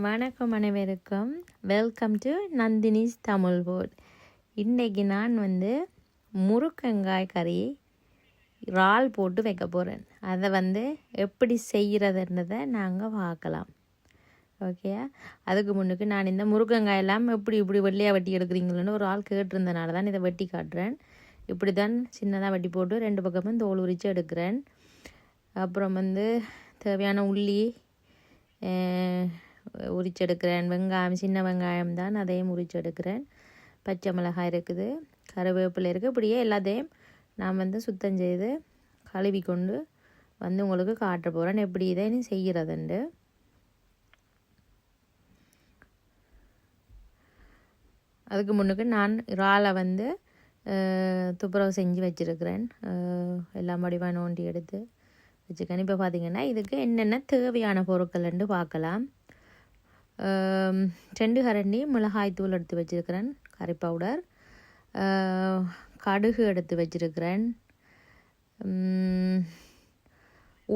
வணக்கம் அனைவருக்கும். Welcome to Nandini's Tamil board. இன்றைக்கி நான் வந்து முருக்கங்காய் கறி இறால் போட்டு வைக்க போகிறேன் அதை வந்து எப்படி செய்கிறதுன்றதை நாங்கள் பார்க்கலாம். ஓகே அதுக்கு முன்னுக்கு நான் இந்த முருக்கங்காய் எல்லாம் எப்படி இப்படி வெள்ளையாக வெட்டி எடுக்கிறீங்களோன்னு ஒரு ஆள் கேட்டிருந்தனால தான் இதை வெட்டி காட்டுறேன். இப்படி தான் சின்னதாக வெட்டி போட்டு ரெண்டு பக்கமும் தோல் உரித்து எடுக்கிறேன். அப்புறம் வந்து தேவையான உள்ளி உரிச்செடுக்கிறேன். வெங்காயம் சின்ன வெங்காயம் தான் அதையும் உரிச்செடுக்கிறேன். பச்சை மிளகாய் இருக்குது கருவேப்பிலை இருக்குது. இப்படியே எல்லாத்தையும் நான் வந்து சுத்தம் செய்து கழுவி கொண்டு வந்து உங்களுக்கு காட்ட போகிறேன் எப்படி இதை நீ செய்கிறதுண்டு? அதுக்கு முன்னுக்கு நான் இறாலை வந்து துப்புரவு செஞ்சு வச்சுருக்கிறேன். எல்லா வடிவாக நோண்டி எடுத்து வச்சுக்கேன் இப்போ பார்த்தீங்கன்னா இதுக்கு என்னென்ன தேவையான பொருட்கள்னு பார்க்கலாம். ரெண்டு கரண்டி மிளகாய் தூள் எடுத்து வச்சுருக்கிறேன் கறி பவுடர் கடுகு எடுத்து வச்சுருக்கிறேன்.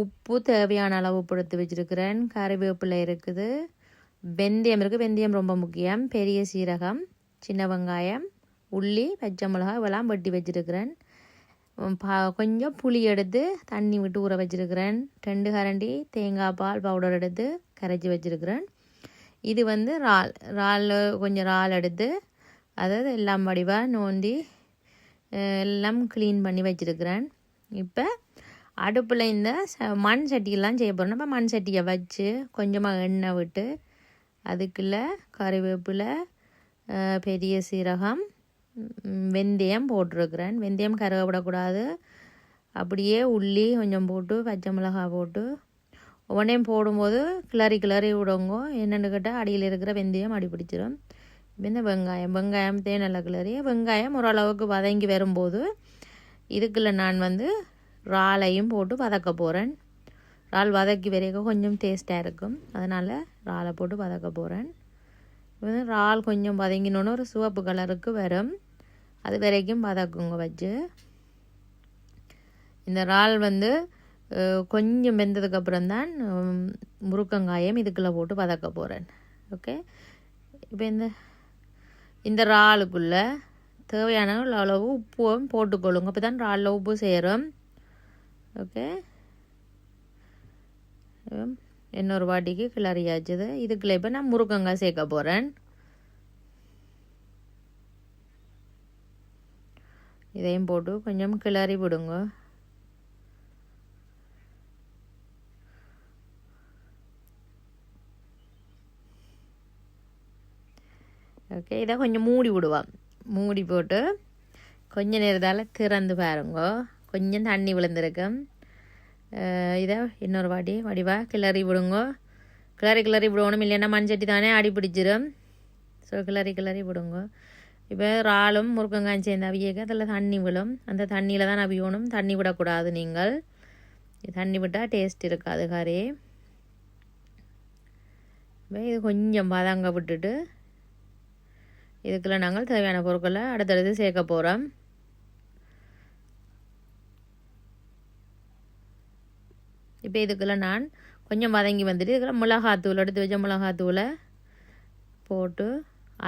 உப்பு தேவையான அளவு உப்பு எடுத்து வச்சுருக்கிறேன். கறிவேப்பிலை இருக்குது. வெந்தயம் இருக்குது வெந்தயம் ரொம்ப முக்கியம். பெரிய சீரகம் சின்ன வெங்காயம் உள்ளி பச்சை மிளகாய் இதெல்லாம் வெட்டி வச்சுருக்கிறேன். கொஞ்சம் புளி எடுத்து தண்ணி விட்டு ஊற வச்சுருக்கிறேன். ரெண்டு கரண்டி தேங்காய் பால் பவுடர் எடுத்து கரைச்சி வச்சுருக்கிறேன். இது வந்து இறால் ரால் கொஞ்சம் இறால் எடுத்து அதாவது எல்லாம் வடிவாக நோண்டி எல்லாம் க்ளீன் பண்ணி வச்சுருக்கிறேன். இப்போ அடுப்பில் இந்த மண் சட்டியெல்லாம் செய்ய போகிறோம் இப்போ மண் சட்டியை வச்சு கொஞ்சமாக எண்ணெய் விட்டு அதுக்குள்ளே கறிவேப்பிலை பெரிய சீரகம் வெந்தயம் போட்டிருக்கிறேன். வெந்தயம் கருகப்படக்கூடாது. அப்படியே உள்ளி கொஞ்சம் போட்டு பச்சை மிளகாய் போட்டு ஒவ்வொன்றையும் போடும்போது கிளறி கிளறி விடுங்க என்னென்னு கேட்டால் அடியில் இருக்கிற வெந்தயம் அடி பிடிச்சிடும் இந்த வெங்காயம் வெங்காயம் தேனெல்லாம் கிளறி வெங்காயம் ஓரளவுக்கு வதங்கி வரும்போது இதுக்குள்ள நான் வந்து இறாலையும் போட்டு வதக்க போகிறேன் இறால் வதக்கி வரைக்கும் கொஞ்சம் டேஸ்ட்டாக இருக்கும். அதனால் இறாலை போட்டு வதக்க போகிறேன் வந்து இறால் கொஞ்சம் வதங்கினோன்னு ஒரு சிவப்பு கலருக்கு வரும். அது வரைக்கும் வதக்குங்க வச்சு. இந்த இறால் வந்து கொஞ்சம் வெந்ததுக்கப்புறம் தான் முருக்கங்காயம் இதுக்குள்ளே போட்டு வதக்க போகிறேன் ஓகே இப்போ இந்த இந்த இறாலுக்குள்ளே தேவையான அளவு உப்பும் போட்டுக்கொள்ளுங்க. அப்போ தான் இறாலில் உப்பு சேரும். ஓகே இன்னொரு வாட்டிக்கு கிளறியாச்சுது. இதுக்குள்ளே இப்போ நான் முருக்கங்காய் சேர்க்க போகிறேன் இதையும் போட்டு கொஞ்சம் கிளறி விடுங்க. ஓகே இதை கொஞ்சம் மூடி விடுவோம். மூடி போட்டு கொஞ்சம் நேரத்தால் திறந்து பாருங்கோ. கொஞ்சம் தண்ணி விழுந்திருக்கும் இதை இன்னொரு வாட்டி வடிவாக கிளறி விடுங்கோ. கிளறி கிளறி விடணும் இல்லைன்னா மண்சட்டி தானே அடி பிடிச்சிடும் ஸோ கிளறி கிளறி விடுங்க. இப்போ இறாலும் முருங்கங்காயும் சேர்ந்து அவியக்கு அதில் தண்ணி விழும். அந்த தண்ணியில் தான் அவியணும். தண்ணி விடக்கூடாது நீங்கள். தண்ணி விட்டால் டேஸ்ட் இருக்காது கறி. இது கொஞ்சம் பதங்க விட்டுட்டு இதுக்குள்ள நாங்கள் தேவையான பொருட்களை அடுத்தடுத்து சேர்க்க போகிறோம் இப்போ இதுக்குள்ள நான் கொஞ்சம் வதங்கி வந்துட்டு இதுக்குள்ள மிளகாத்தூள் எடுத்து வச்ச மிளகாத்தூளை போட்டு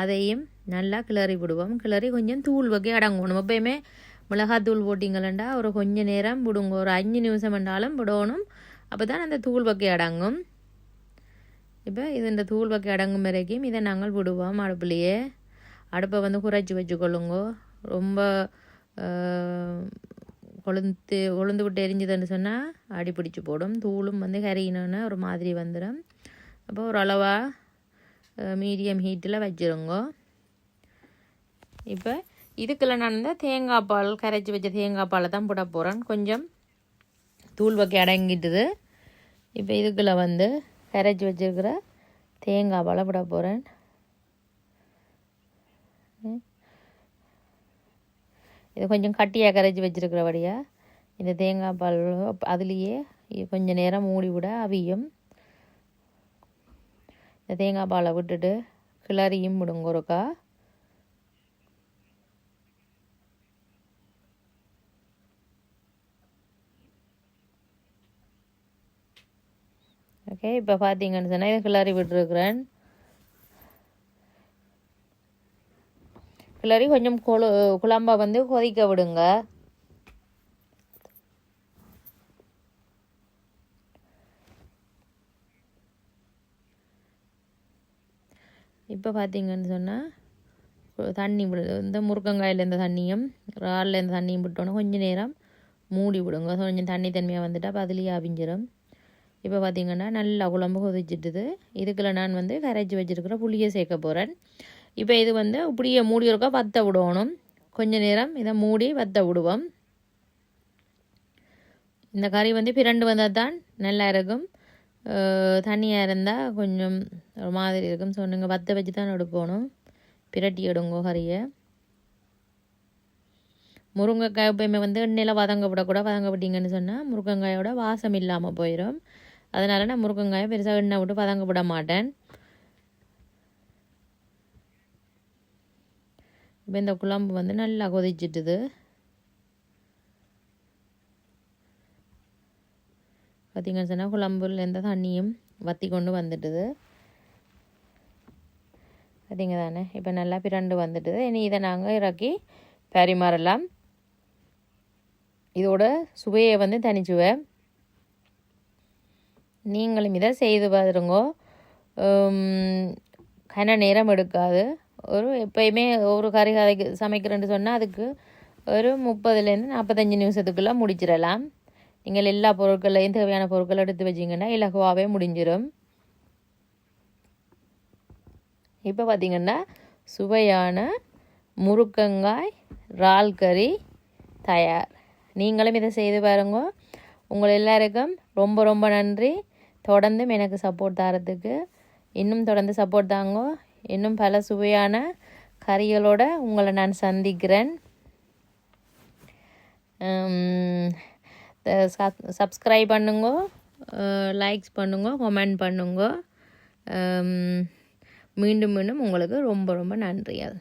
அதையும் நல்லா கிளறி விடுவோம். கிளறி கொஞ்சம் தூள் வகை அடங்கணும். எப்பயுமே மிளகாத்தூள் போட்டிங்களா ஒரு கொஞ்ச நேரம் விடுங்க. ஒரு அஞ்சு நிமிஷம் என்றாலும் விடணும். அப்போ தான் அந்த தூள் வகை அடங்கும். இப்போ இது இந்த தூள் வகை அடங்கும் வரைக்கும் இதை நாங்கள் விடுவோம் அடுப்புலையே. அடுப்பை வந்து குறைச்சி வச்சுக்கொள்ளுங்க. ரொம்ப கொழுந்து கொழுந்து விட்டு எரிஞ்சுதுன்னு சொன்னால் அடி பிடிச்சி போடும். தூளும் வந்து கறினோன்னு ஒரு மாதிரி வந்துடும் அப்போ ஒரு அளவாக மீடியம் ஹீட்டில் வச்சுருங்க. இப்போ இதுக்குள்ள நான் இந்த தேங்காய் பால் கரைச்சி வச்ச தேங்காய் பாலை தான் போட போகிறேன் கொஞ்சம் தூள் வைக்க அடங்கிட்டுது. இப்போ இதுக்குள்ளே வந்து கரைச்சி வச்சுருக்கிற தேங்காய் பாலை போட போகிறேன் இது கொஞ்சம் கட்டியாக கரைச்சி வச்சுருக்கிறபடியாக இந்த தேங்காய் பால் அதுலேயே கொஞ்சம் நேரம் மூடி விட அவியும். இந்த தேங்காய் பாலை விட்டுட்டு கிளறியும் விடுங்க ஒருக்கா. ஓகே இப்போ பார்த்தீங்கன்னு சொன்னால் இதை கிளறி விட்டுருக்குறேன். கிளறி கொஞ்சம் கொழு குழம்ப வந்து கொதிக்க விடுங்க. இப்போ பார்த்தீங்கன்னு சொன்னால் தண்ணி விடு இந்த முருங்கங்காயில் இருந்த தண்ணியும் இறாலில் இருந்த தண்ணியும் விட்டோன்னே கொஞ்சம் நேரம் மூடி விடுங்க. கொஞ்சம் தண்ணி தன்மையாக வந்துட்டால் அப்போ அதுலேயே அவிஞ்சிடும் இப்போ பார்த்தீங்கன்னா நல்லா குழம்பு கொதிச்சிட்டுது. இதுக்குள்ள நான் வந்து கரைச்சி வச்சுருக்கிற புளியை சேர்க்க போகிறேன் இப்போ இது வந்து இப்படியே மூடி இருக்கா வத்த விடணும். கொஞ்ச நேரம் இதை மூடி வத்த விடுவோம். இந்த கறி வந்து பிரண்டு வந்தால் தான் நல்லா இருக்கும். தண்ணியாக இருந்தால் கொஞ்சம் ஒரு மாதிரி இருக்கும். ஸோ நீங்கள் வத்த வச்சு தான் எடுக்கணும். பிரட்டி எடுங்கோ கறியை. முருங்கைக்காய் எப்பயுமே வந்து எண்ணெயில் வதங்க விடக்கூட வதங்க விட்டீங்கன்னு சொன்னால் முருங்கைக்காயோட வாசம் இல்லாமல் போயிடும் அதனால் நான் முருங்கைக்காயை பெருசாக எண்ணெய் விட்டு வதங்க விட மாட்டேன். இப்போ இந்த குழம்பு வந்து நல்லா கொதிச்சிட்டுது. பார்த்திங்கன்னு சொன்னால் குழம்புல எந்த தண்ணியும் வற்றி கொண்டு வந்துட்டுது. பார்த்திங்க தானே? இப்போ நல்லா பிரண்டு வந்துட்டுது. இனி இதை நாங்கள் இறக்கி பரிமாறலாம். இதோட சுவையை வந்து தனிச்சுவேன். நீங்களும் இதை செய்து பாருங்கோ. கன நேரம் எடுக்காது. ஒரு எப்பயுமே ஒரு கறி கதைக்கு சமைக்கிறேன்னு சொன்னால் அதுக்கு ஒரு முப்பதுலேருந்து நாற்பத்தஞ்சு நிமிஷத்துக்குள்ளே முடிச்சிடலாம் நீங்கள் எல்லா பொருட்களையும் தேவையான பொருட்களை எடுத்து வச்சிங்கன்னா இலகுவாகவே முடிஞ்சிடும் இப்போ பார்த்திங்கன்னா சுவையான முருக்கங்காய் இறால் கறி தயார். நீங்களும் இதை செய்து பாருங்க. உங்கள் எல்லாருக்கும் ரொம்ப ரொம்ப நன்றி. தொடர்ந்தும் எனக்கு சப்போர்ட் தரத்துக்கு. இன்னும் தொடர்ந்து சப்போர்ட் தாங்க. இன்னும் பல சுவையான கறிகளோடு உங்களை நான் சந்திக்கிறேன். சப்ஸ்கிரைப் பண்ணுங்க. லைக்ஸ் பண்ணுங்க கமெண்ட் பண்ணுங்க. மீண்டும் மீண்டும் உங்களுக்கு ரொம்ப ரொம்ப நன்றி அது